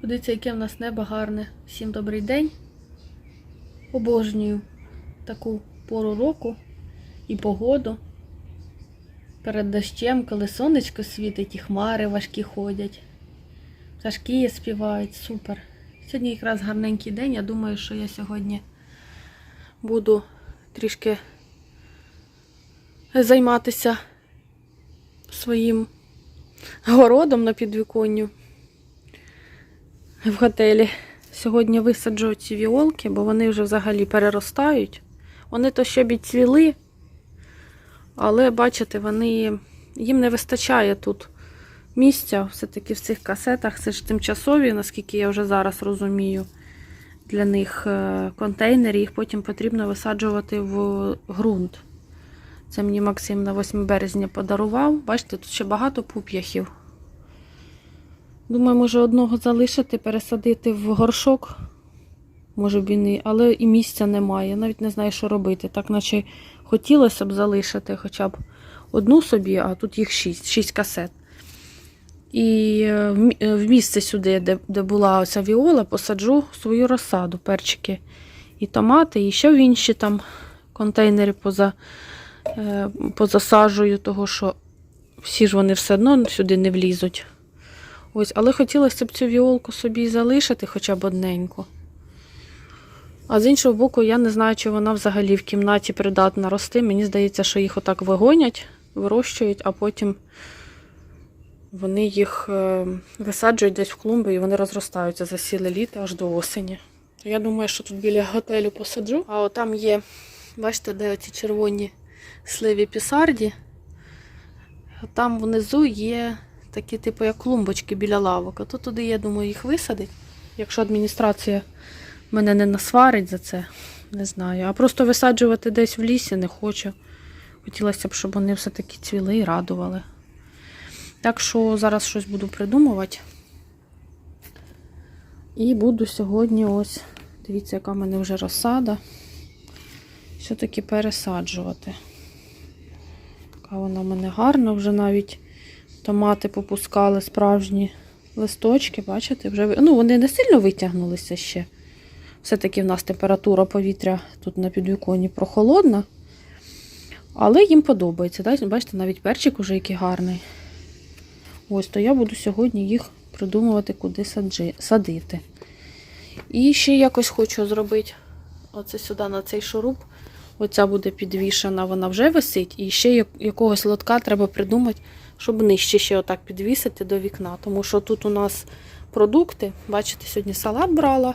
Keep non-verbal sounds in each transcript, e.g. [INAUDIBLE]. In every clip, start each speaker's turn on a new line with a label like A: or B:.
A: Подивіться, яке в нас небо гарне. Всім добрий день. Обожнюю таку пору року і погоду. Перед дощем, коли сонечко світить і хмари важкі ходять. Пташки співають, супер. Сьогодні якраз гарненький день. Я думаю, що я сьогодні буду трішки займатися своїм городом на підвіконню в готелі. Сьогодні висаджу ці віолки, бо вони вже взагалі переростають. Вони то ще б цвіли, але бачите, вони їм не вистачає тут місця. Все-таки в цих касетах це ж тимчасові, наскільки я вже зараз розумію, для них е, контейнери, їх потім потрібно висаджувати в ґрунт. Це мені Максим на 8 березня подарував. Бачите, тут ще багато пуп'яхів. Думаю, може одного залишити, пересадити в горшок. Може б і але і місця немає. Навіть не знаю, що робити. Так наче хотілося б залишити хоча б одну собі, а тут їх шість, шість касет. І е, е, в місце сюди, де, де була оця віола, посаджу свою розсаду, перчики і томати, і ще в інші там контейнери поза, е, позасаджую, того що всі ж вони все одно сюди не влізуть. Ось, але хотілося б цю віолку собі залишити хоча б одненьку. А з іншого боку, я не знаю, чи вона взагалі в кімнаті придатна рости. Мені здається, що їх отак вигонять, вирощують, а потім вони їх е, висаджують десь в клумби і вони розростаються за ціле літо аж до осені. Я думаю, що тут біля готелю посаджу. А от там є, бачите, де оці червоні сливі пісарді. Там внизу є такі, типу, як клумбочки біля лавок. А то туди, я думаю, їх висадить. Якщо адміністрація мене не насварить за це, не знаю. А просто висаджувати десь в лісі не хочу. Хотілося б, щоб вони все-таки цвіли і радували. Так що зараз щось буду придумувати. І буду сьогодні ось, дивіться, яка в мене вже розсада. Все-таки пересаджувати. Яка вона в мене гарна, вже навіть томати попускали справжні листочки, бачите, вже ну, вони не сильно витягнулися ще. Все-таки в нас температура повітря тут на підвіконні прохолодна. Але їм подобається. да? Бачите, навіть перчик уже який гарний. Ось, то я буду сьогодні їх придумувати, куди саджи, садити. І ще якось хочу зробити оце сюди на цей шуруп. Оця буде підвішена, вона вже висить. І ще якогось лотка треба придумати, щоб нижче ще отак підвісити до вікна. Тому що тут у нас продукти. Бачите, сьогодні салат брала,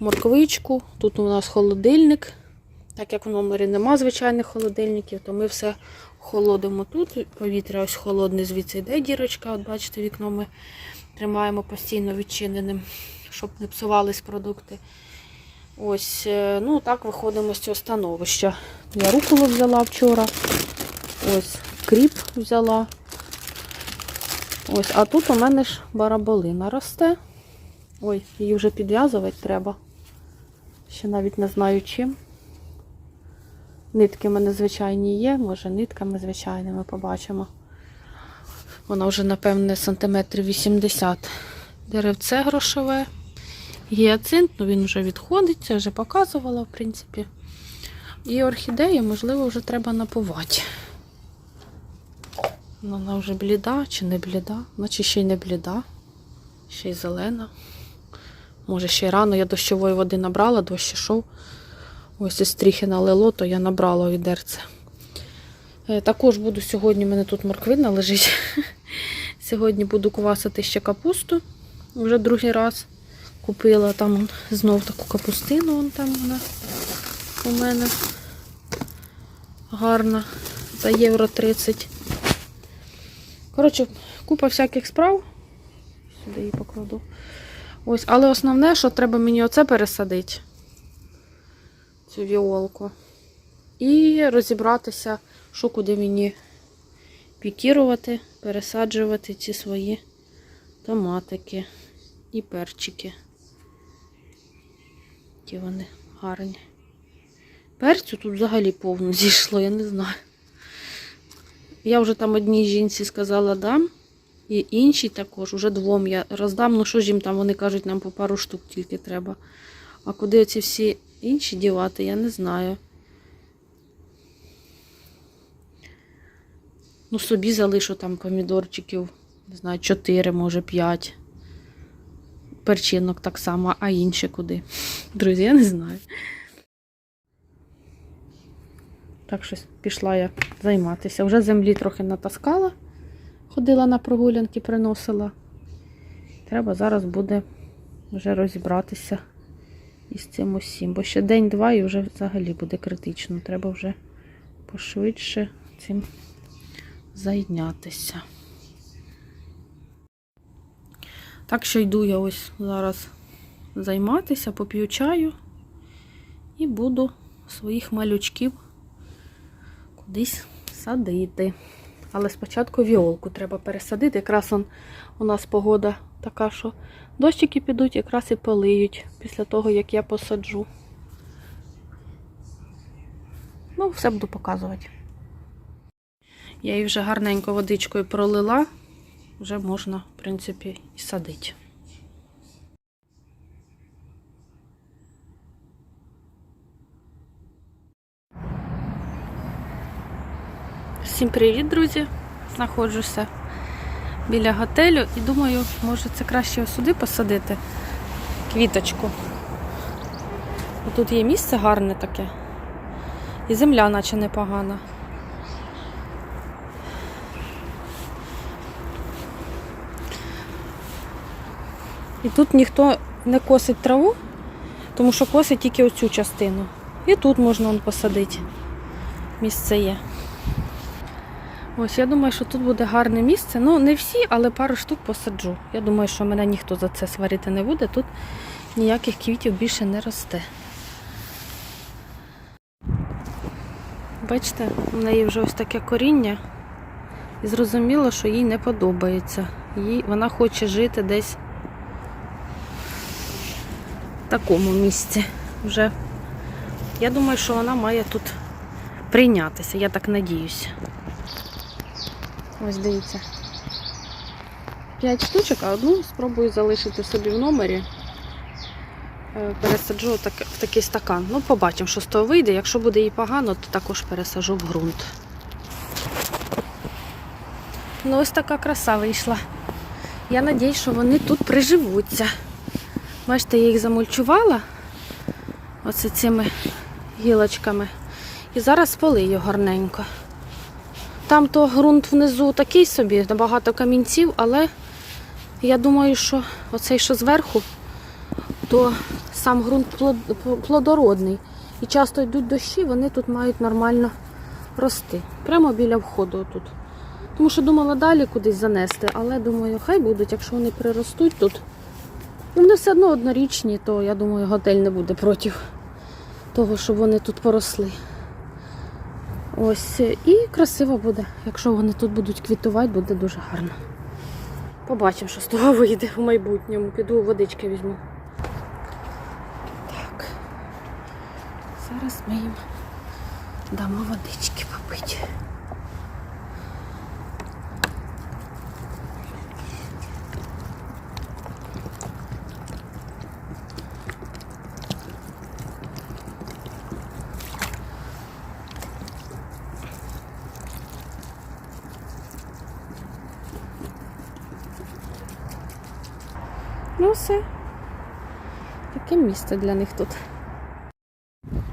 A: морквичку, тут у нас холодильник. Так як в номері нема звичайних холодильників, то ми все холодимо тут. Повітря ось холодне, звідси йде дірочка. От бачите, вікно ми тримаємо постійно відчиненим, щоб не псувались продукти. Ось, е, ну так виходимо з цього становища. Я руколу взяла вчора. Ось кріп взяла. Ось, а тут у мене ж бараболина росте. Ой, її вже підв'язувати треба. Ще навіть не знаю чим. Нитки в мене звичайні є, може нитками звичайними побачимо. Вона вже, напевне, сантиметрів 80. Деревце грошове. Гіацинт, ну він вже відходить, це вже показувала, в принципі. І орхідею, можливо, вже треба напувати. Ну, Вона вже бліда чи не бліда, наче ще й не бліда, ще й зелена. Може, ще й рано я дощової води набрала, дощ ішов. Ось із стріхи налило, то я набрала відерце. Е, Також буду сьогодні, у мене тут морквина лежить. [LAUGHS] Сьогодні буду квасити ще капусту. Вже другий раз купила там знов таку капустину, вон там вона у мене гарна за євро 30. Коротше, купа всяких справ. Сюди її покладу. Ось, але основне, що треба мені оце пересадити цю віолку. І розібратися, що куди мені пікірувати, пересаджувати ці свої томатики і перчики. Які вони гарні. Перцю тут взагалі повно зійшло, я не знаю. Я вже там одній жінці сказала дам. І інші також, уже двом я роздам. Ну що ж їм там, вони кажуть, нам по пару штук тільки треба. А куди оці всі інші дівати, я не знаю. Ну, собі залишу там помідорчиків, не знаю, 4, може 5. Перчинок так само, а інші куди. Друзі, я не знаю. Так щось пішла я займатися. Вже землі трохи натаскала, ходила на прогулянки, приносила. Треба зараз буде вже розібратися із цим усім. Бо ще день-два і вже взагалі буде критично. Треба вже пошвидше цим зайнятися. Так що йду я ось зараз займатися, поп'ю чаю і буду своїх малючків кудись садити. Але спочатку віолку треба пересадити. Якраз он, у нас погода така, що дощики підуть, якраз і полиють після того, як я посаджу. Ну, все буду показувати. Я її вже гарненько водичкою пролила, вже можна, в принципі, і садити. Всім привіт, друзі! Знаходжуся біля готелю і думаю, може це краще сюди посадити квіточку. Тут є місце гарне таке. І земля наче непогана. І тут ніхто не косить траву, тому що косить тільки оцю частину. І тут можна он посадити. Місце є. Ось, я думаю, що тут буде гарне місце. Ну, не всі, але пару штук посаджу. Я думаю, що мене ніхто за це сварити не буде. Тут ніяких квітів більше не росте. Бачите, у неї вже ось таке коріння. І зрозуміло, що їй не подобається. Їй, вона хоче жити десь в такому місці. Вже. Я думаю, що вона має тут прийнятися, я так надіюся. Ось дивіться. П'ять штучок, а одну спробую залишити собі в номері. Е, Пересаджу в такий стакан. Ну, побачимо, що з того вийде. Якщо буде їй погано, то також пересаджу в ґрунт. Ну, ось така краса вийшла. Я надіюсь, що вони тут приживуться. Бачите, я їх замульчувала оце цими гілочками. І зараз полию гарненько. Там то ґрунт внизу такий собі, набагато камінців, але я думаю, що оцей, що зверху, то сам ґрунт плодородний. І часто йдуть дощі, вони тут мають нормально рости. Прямо біля входу тут. Тому що думала далі кудись занести, але думаю, хай будуть, якщо вони приростуть тут. Ну, вони все одно однорічні, то я думаю, готель не буде проти того, щоб вони тут поросли. Ось, і красиво буде. Якщо вони тут будуть квітувати, буде дуже гарно. Побачимо, що з того вийде в майбутньому. Піду водички візьму. Так. Зараз ми їм дамо водички попити. Все. Таке місце для них тут.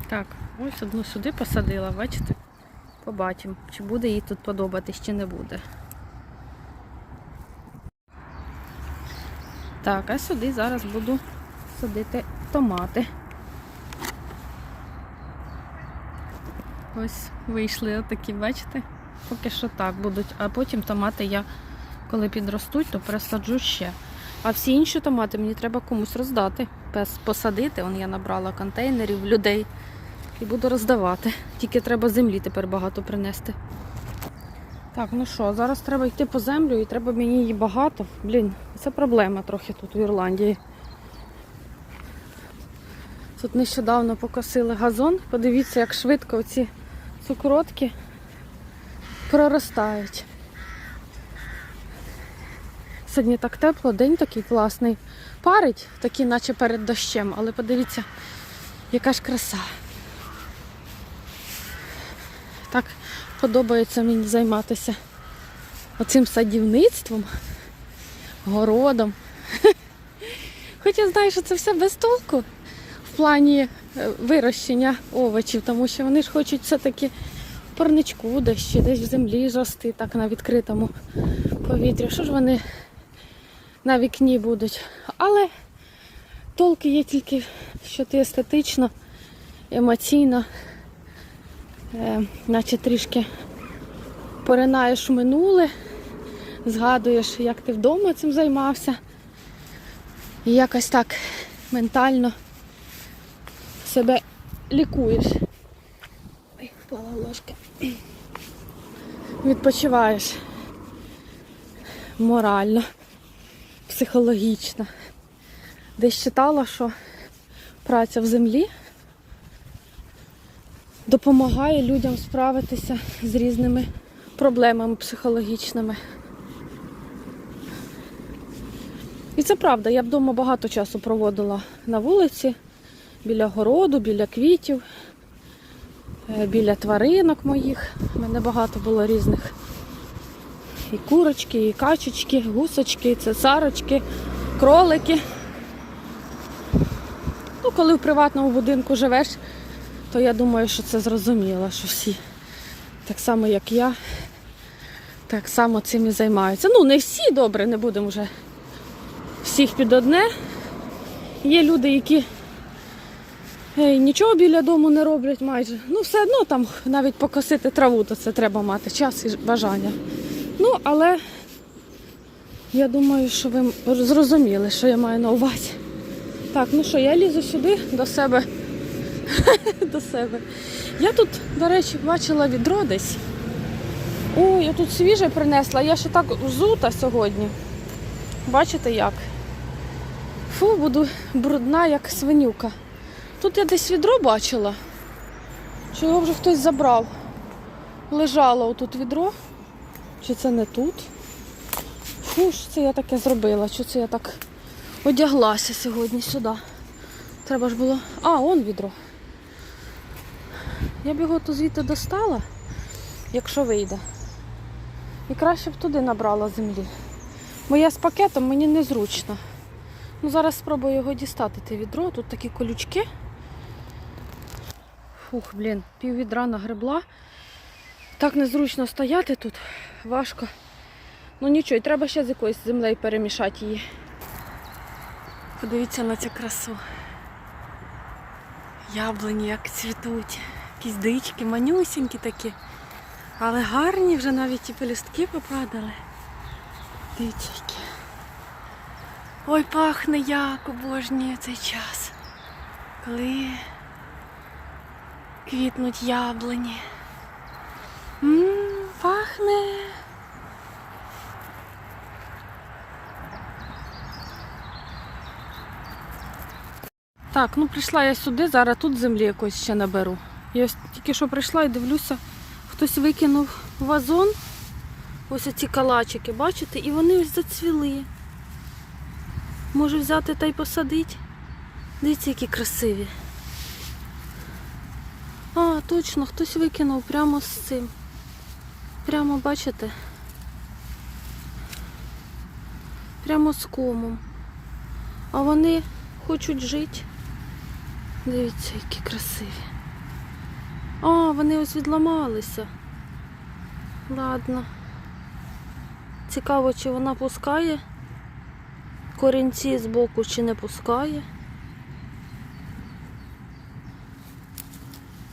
A: Так, ось одну сюди посадила, бачите? Побачимо, чи буде їй тут подобатись, чи не буде. Так, а сюди зараз буду садити томати. Ось вийшли отакі, бачите? Поки що так будуть. А потім томати я, коли підростуть, то пересаджу ще. А всі інші томати мені треба комусь роздати. Пес посадити. Вон я набрала контейнерів людей і буду роздавати. Тільки треба землі тепер багато принести. Так, ну що, зараз треба йти по землю і треба мені її багато. Блін, це проблема трохи тут в Ірландії. Тут нещодавно покосили газон. Подивіться, як швидко ці цукоротки проростають. Сьогодні так тепло, день такий класний. Парить, такий, наче перед дощем, але подивіться, яка ж краса. Так подобається мені займатися оцим садівництвом, городом. [LAUGHS] Хоча знаю, що це все без толку в плані е, вирощення овочів, тому що вони ж хочуть все-таки в парничку десь десь в землі рости, так на відкритому повітрі. Що ж вони на вікні будуть? Але толки є тільки, що ти естетично, емоційно, е, наче трішки поринаєш в минуле, згадуєш, як ти вдома цим займався. І якось так ментально себе лікуєш. Ой, впала ложка. Відпочиваєш морально, психологічно. Десь читала, що праця в землі допомагає людям справитися з різними проблемами психологічними. І це правда, я вдома багато часу проводила на вулиці, біля городу, біля квітів, е, біля тваринок моїх. У мене багато було різних. І курочки, і качечки, гусочки, і цесарочки, кролики. Ну, коли в приватному будинку живеш, то я думаю, що це зрозуміло, що всі так само, як я, так само цим і займаються. Ну, не всі добре, не будемо вже всіх під одне. Є люди, які нічого біля дому не роблять майже. Ну, все одно там навіть покосити траву, то це треба мати час і бажання. Ну, але я думаю, що ви зрозуміли, що я маю на увазі. Так, ну що, я лізу сюди до себе. [LAUGHS] до себе. Я тут, до речі, бачила відро десь. Ой, я тут свіже принесла, я ще так взута сьогодні. Бачите як? Фу, буду брудна, як свинюка. Тут я десь відро бачила. Чи його вже хтось забрав? Лежало отут відро. Чи це не тут? Фу, що це я таке зробила? Чи це я так одяглася сьогодні сюди? Треба ж було. А, он відро. Я б його то звідти достала, якщо вийде. І краще б туди набрала землі. Бо я з пакетом мені незручно. Ну, зараз спробую його дістати, те відро. Тут такі колючки. Фух, блін, пів відра нагребла. Так незручно стояти тут, важко. Ну нічого, і треба ще з якоюсь землею перемішати її. Подивіться на цю красу. Яблуні як цвітуть. Якісь дички, манюсінькі такі. Але гарні вже навіть і пелюстки попадали. Які. Ой, пахне як обожнюю цей час. Коли квітнуть яблуні. Пахне. Так, ну прийшла я сюди, зараз тут землі якось ще наберу. Я тільки що прийшла і дивлюся, хтось викинув вазон. Ось ці калачики, бачите? І вони ось зацвіли. Може взяти та й посадити. Дивіться, які красиві. А, точно, хтось викинув прямо з цим. Прямо, бачите? Прямо з комом. А вони хочуть жити. Дивіться, які красиві. А, вони ось відламалися. Ладно. Цікаво, чи вона пускає корінці з боку, чи не пускає.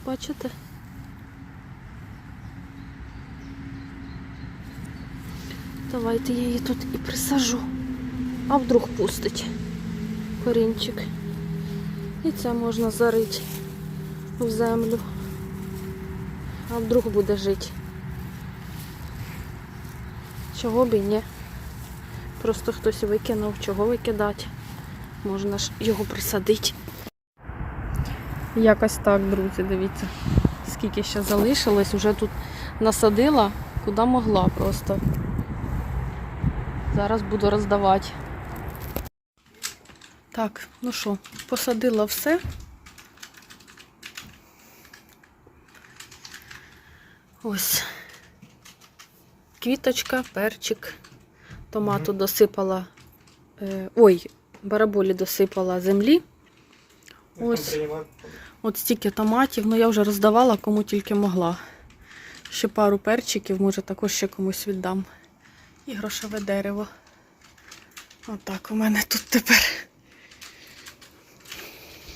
A: Бачите? Давайте я її тут і присажу. А вдруг пустить корінчик. І це можна зарити в землю. А вдруг буде жити. Чого б і ні. Просто хтось викинув, чого викидати. Можна ж його присадити. Якось так, друзі, дивіться. Скільки ще залишилось, вже тут насадила, куди могла просто. Зараз буду роздавати. Так, ну що, посадила все. Ось. Квіточка, перчик, томату досипала. Е, ой, бараболі досипала землі. Ось. От стільки томатів, ну я вже роздавала кому тільки могла. Ще пару перчиків, може також ще комусь віддам. І грошове дерево. Отак у мене тут тепер